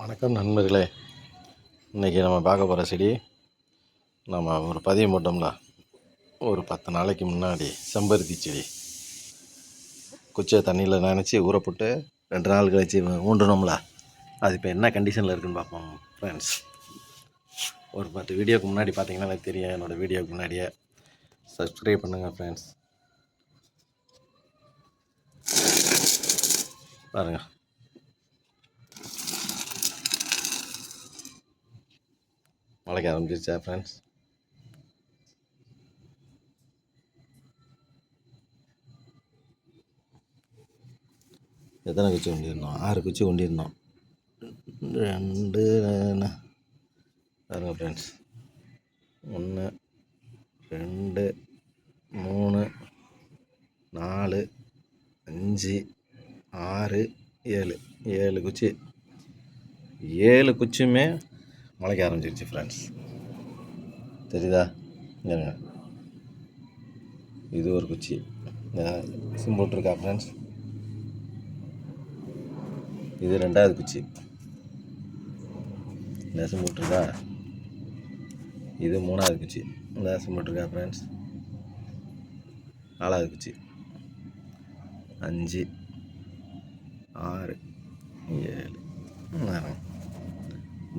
வணக்கம் நண்பர்களே. இன்றைக்கி நம்ம பார்க்க போகிற செடி நம்ம ஒரு பதியம் போட்டோம்ல. ஒரு பத்து நாளைக்கு முன்னாடி செம்பருத்தி செடி. குச்சியை தண்ணியில் நினச்சி ஊற போட்டு ரெண்டு நாள் கழிச்சு ஊண்டணும்ல அது இப்போ என்ன கண்டிஷனில் இருக்குன்னு பார்ப்போம் ஃப்ரெண்ட்ஸ் ஒரு பத்து வீடியோக்கு முன்னாடி பார்த்தீங்கன்னா எனக்கு தெரியும் என்னோடய வீடியோக்கு முன்னாடியே. சப்ஸ்கிரைப் பண்ணுங்கள் ஃப்ரெண்ட்ஸ் பாருங்கள் முளைக்க ஆரம்பிச்சிருச்சா ஃப்ரெண்ட்ஸ் எத்தனை குச்சி கொண்டிருந்தோம்? ஆறு குச்சி கொண்டிருந்தோம். ரெண்டு என்ன? பாருங்க ஃப்ரெண்ட்ஸ் ஒன்று ரெண்டு மூணு நாலு அஞ்சு ஆறு ஏழு. ஏழு குச்சி. ஏழு குச்சியுமே முளைக்க ஆரம்பிச்சிருச்சு ஃப்ரெண்ட்ஸ் தெரியுதா? இங்க இது ஒரு குச்சி. சிம் போட்டிருக்கா ஃப்ரெண்ட்ஸ் இது ரெண்டாவது குச்சி. நெசம் போட்டிருக்கா? இது மூணாவது குச்சி. நெசம் போட்டிருக்கா ஃப்ரெண்ட்ஸ் நாலாவது குச்சி. அஞ்சு ஆறு ஏழு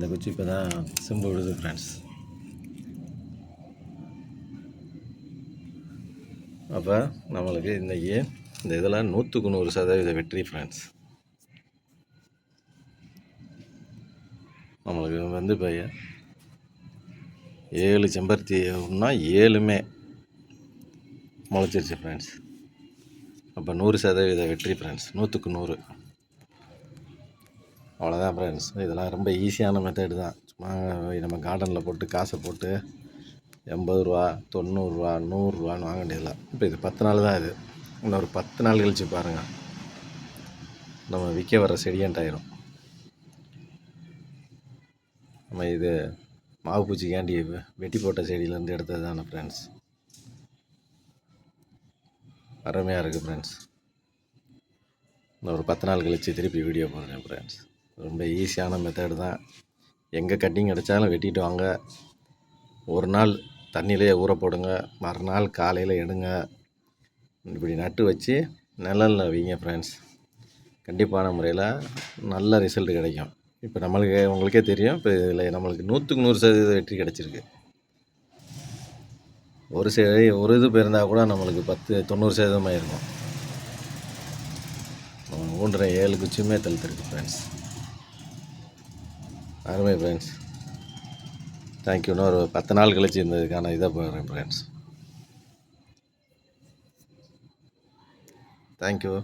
இந்த குச்சி இப்போ தான் சிம்பு விடுது ஃப்ரெண்ட்ஸ் அப்போ நம்மளுக்கு இன்றைக்கி இந்த இதில் நூற்றுக்கு நூறு சதவீத வெற்றி ஃப்ரெண்ட்ஸ் நம்மளுக்கு வந்து இப்போ ஏழு செம்பருத்தி ஒன்றா ஏழுமே முளைச்சிருச்சு ஃப்ரெண்ட்ஸ் அப்போ நூறு சதவீத வெற்றி ஃப்ரெண்ட்ஸ் நூற்றுக்கு நூறு. அவ்வளோதான் ஃப்ரெண்ட்ஸ் இதெல்லாம் ரொம்ப ஈஸியான மெத்தடு தான். சும்மா நம்ம கார்டனில் போட்டு காசை போட்டு எண்பது ரூபா தொண்ணூறுரூவா நூறுரூவான்னு வாங்க வேண்டியதில்லை இப்போ இது பத்து நாள் தான் இது. இன்னொரு பத்து நாள் கழிச்சு பாருங்கள் நம்ம விற்க வர செடியன்ட்டாயிரும் நம்ம இது மாவு பூச்சிக்காண்டி வெட்டி போட்ட செடியிலேருந்து எடுத்தது தானே ஃப்ரெண்ட்ஸ் அருமையாக இருக்குது ஃப்ரெண்ட்ஸ் இன்னும் ஒரு பத்து நாள் கழிச்சு திருப்பி வீடியோ போடுறேன் ஃப்ரெண்ட்ஸ் ரொம்ப ஈஸியான மெத்தடு தான். எங்கே கட்டிங் கிடச்சாலும் வெட்டிட்டு வாங்க. ஒரு நாள் தண்ணியிலே ஊற போடுங்க. மறுநாள் காலையில் எடுங்க. இப்படி நட்டு வச்சு நிழலில் வைங்க ஃப்ரெண்ட்ஸ் கண்டிப்பான முறையில் நல்ல ரிசல்ட் கிடைக்கும். இப்போ நம்மளுக்கு உங்களுக்கே தெரியும். இப்போ இதில் நம்மளுக்கு நூற்றுக்கு நூறு சதவீத வெற்றி கிடச்சிருக்கு. ஒரு செடி ஒரு இது போயிருந்தால் கூட நம்மளுக்கு பத்து தொண்ணூறு சதவீதமாக இருக்கும் மூன்றரை ஊன்ற ஏழு குச்சியுமே தெளித்திருக்கு ஃப்ரெண்ட்ஸ் அருமை ஃப்ரெண்ட்ஸ் தேங்க்யூ இன்னொரு பத்து நாள் கழிச்சு இருந்ததுக்கான இதை போகிறேன் ஃப்ரெண்ட்ஸ் தேங்க்யூ